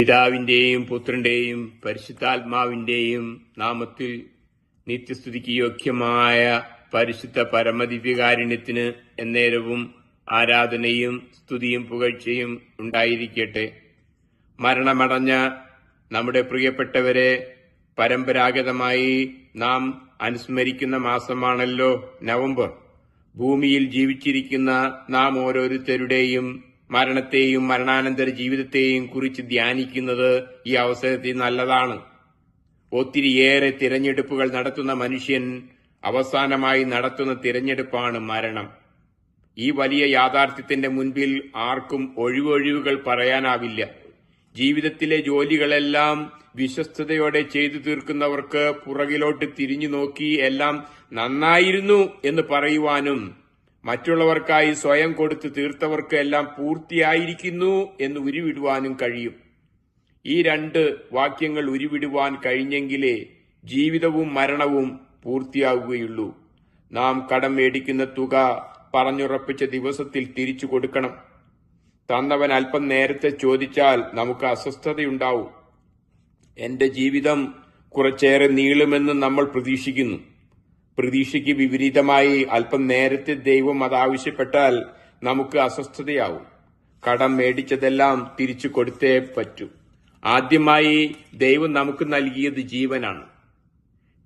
പിതാവിന്റെയും പുത്രന്റെയും പരിശുദ്ധാത്മാവിന്റെയും നാമത്തിൽ നിത്യസ്തുതിക്ക് യോഗ്യമായ പരിശുദ്ധ പരമദിവ്യകാരുണ്യത്തിന് എന്നേരവും ആരാധനയും സ്തുതിയും പുകഴ്ചയും ഉണ്ടായിരിക്കട്ടെ. മരണമടഞ്ഞ നമ്മുടെ പ്രിയപ്പെട്ടവരെ പരമ്പരാഗതമായി നാം അനുസ്മരിക്കുന്ന മാസമാണല്ലോ നവംബർ. ഭൂമിയിൽ ജീവിച്ചിരിക്കുന്ന നാം ഓരോരുത്തരുടെയും മരണത്തെയും മരണാനന്തര ജീവിതത്തെയും കുറിച്ച് ധ്യാനിക്കുന്നത് ഈ അവസരത്തിൽ നല്ലതാണ്. ഒത്തിരിയേറെ തിരഞ്ഞെടുപ്പുകൾ നടത്തുന്ന മനുഷ്യൻ അവസാനമായി നടത്തുന്ന തിരഞ്ഞെടുപ്പാണ് മരണം. ഈ വലിയ യാഥാർത്ഥ്യത്തിന്റെ മുൻപിൽ ആർക്കും ഒഴിവൊഴിവുകൾ പറയാനാവില്ല. ജീവിതത്തിലെ ജോലികളെല്ലാം വിശ്വസ്തയോടെ ചെയ്തു തീർക്കുന്നവർക്ക് പുറകിലോട്ട് തിരിഞ്ഞു നോക്കി എല്ലാം നന്നായിരുന്നു എന്ന് പറയുവാനും മറ്റുള്ളവർക്കായി സ്വയം കൊടുത്ത് തീർത്തവർക്ക് എല്ലാം പൂർത്തിയായിരിക്കുന്നു എന്ന് ഉരുവിടുവാനും കഴിയും. ഈ രണ്ട് വാക്യങ്ങൾ ഉരുവിടുവാൻ കഴിഞ്ഞെങ്കിലേ ജീവിതവും മരണവും പൂർത്തിയാകുകയുള്ളൂ നാം കടം മേടിക്കുന്ന തുക പറഞ്ഞുറപ്പിച്ച ദിവസത്തിൽ തിരിച്ചു കൊടുക്കണം. തന്നവൻ അല്പം നേരത്തെ ചോദിച്ചാൽ നമുക്ക് അസ്വസ്ഥതയുണ്ടാവും. എന്റെ ജീവിതം കുറച്ചേറെ നീളുമെന്ന് നമ്മൾ പ്രതീക്ഷിക്കുന്നു. പ്രതീക്ഷയ്ക്ക് വിപരീതമായി അല്പം നേരത്തെ ദൈവം അതാവശ്യപ്പെട്ടാൽ നമുക്ക് അസ്വസ്ഥതയാവും. കടം മേടിച്ചതെല്ലാം തിരിച്ചു കൊടുത്തേ പറ്റൂ. ആദ്യമായി ദൈവം നമുക്ക് നൽകിയത് ജീവനാണ്.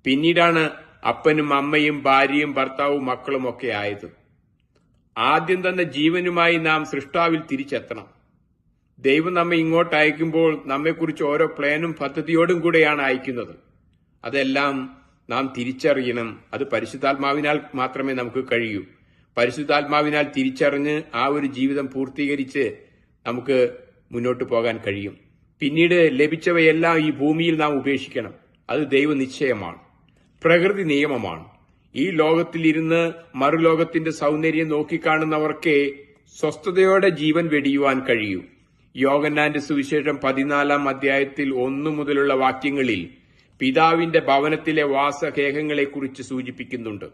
പിന്നീടാണ് അപ്പനും അമ്മയും ഭാര്യയും ഭർത്താവും മക്കളും ഒക്കെ ആയത്. ആദ്യം തന്നെ ജീവനുമായി നാം സൃഷ്ടാവിൽ തിരിച്ചെത്തണം. ദൈവം നമ്മെ ഇങ്ങോട്ട് അയക്കുമ്പോൾ നമ്മെക്കുറിച്ച് ഓരോ പ്ലാനും പദ്ധതിയോടും കൂടെയാണ് അയക്കുന്നത്. അതെല്ലാം നാം തിരിച്ചറിയണം. അത് പരിശുദ്ധാത്മാവിനാൽ മാത്രമേ നമുക്ക് കഴിയൂ. പരിശുദ്ധാത്മാവിനാൽ തിരിച്ചറിഞ്ഞ് ആ ഒരു ജീവിതം പൂർത്തീകരിച്ച് നമുക്ക് മുന്നോട്ട് പോകാൻ കഴിയും. പിന്നീട് ലഭിച്ചവയെല്ലാം ഈ ഭൂമിയിൽ നാം ഉപേക്ഷിക്കണം. അത് ദൈവനിശ്ചയമാണ്. പ്രകൃതി നിയമമാണ്. ഈ ലോകത്തിലിരുന്ന് മറുലോകത്തിന്റെ സൗന്ദര്യം നോക്കിക്കാണുന്നവർക്കേ സ്വസ്ഥതയോടെ ജീവൻ വെടിയുവാൻ കഴിയൂ. യോഗന്നാന്റെ സുവിശേഷം പതിനാലാം അധ്യായത്തിൽ ഒന്നു മുതലുള്ള വാക്യങ്ങളിൽ പിതാവിന്റെ ഭവനത്തിലെ വാസഗേഹങ്ങളെക്കുറിച്ച് സൂചിപ്പിക്കുന്നുണ്ട്.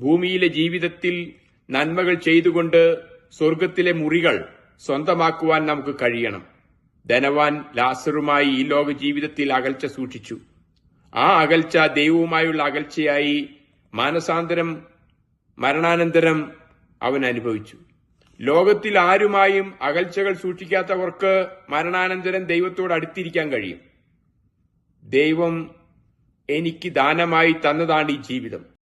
ഭൂമിയിലെ ജീവിതത്തിൽ നന്മകൾ ചെയ്തുകൊണ്ട് സ്വർഗത്തിലെ മുറികൾ സ്വന്തമാക്കുവാൻ നമുക്ക് കഴിയണം. ധനവാൻ ലാസറുമായി ഈ ലോക ജീവിതത്തിൽ അകൽച്ച സൂക്ഷിച്ചു. ആ അകൽച്ച ദൈവവുമായുള്ള അകൽച്ചയായി മാനസാന്തരം മരണാനന്തരം അവൻ അനുഭവിച്ചു. ലോകത്തിൽ ആരുമായും അകൽച്ചകൾ സൂക്ഷിക്കാത്തവർക്ക് മരണാനന്തരം ദൈവത്തോട് അടുത്തിരിക്കാൻ കഴിയും. ദൈവം എനിക്ക് ദാനമായി തന്നതാണ് ഈ ജീവിതം.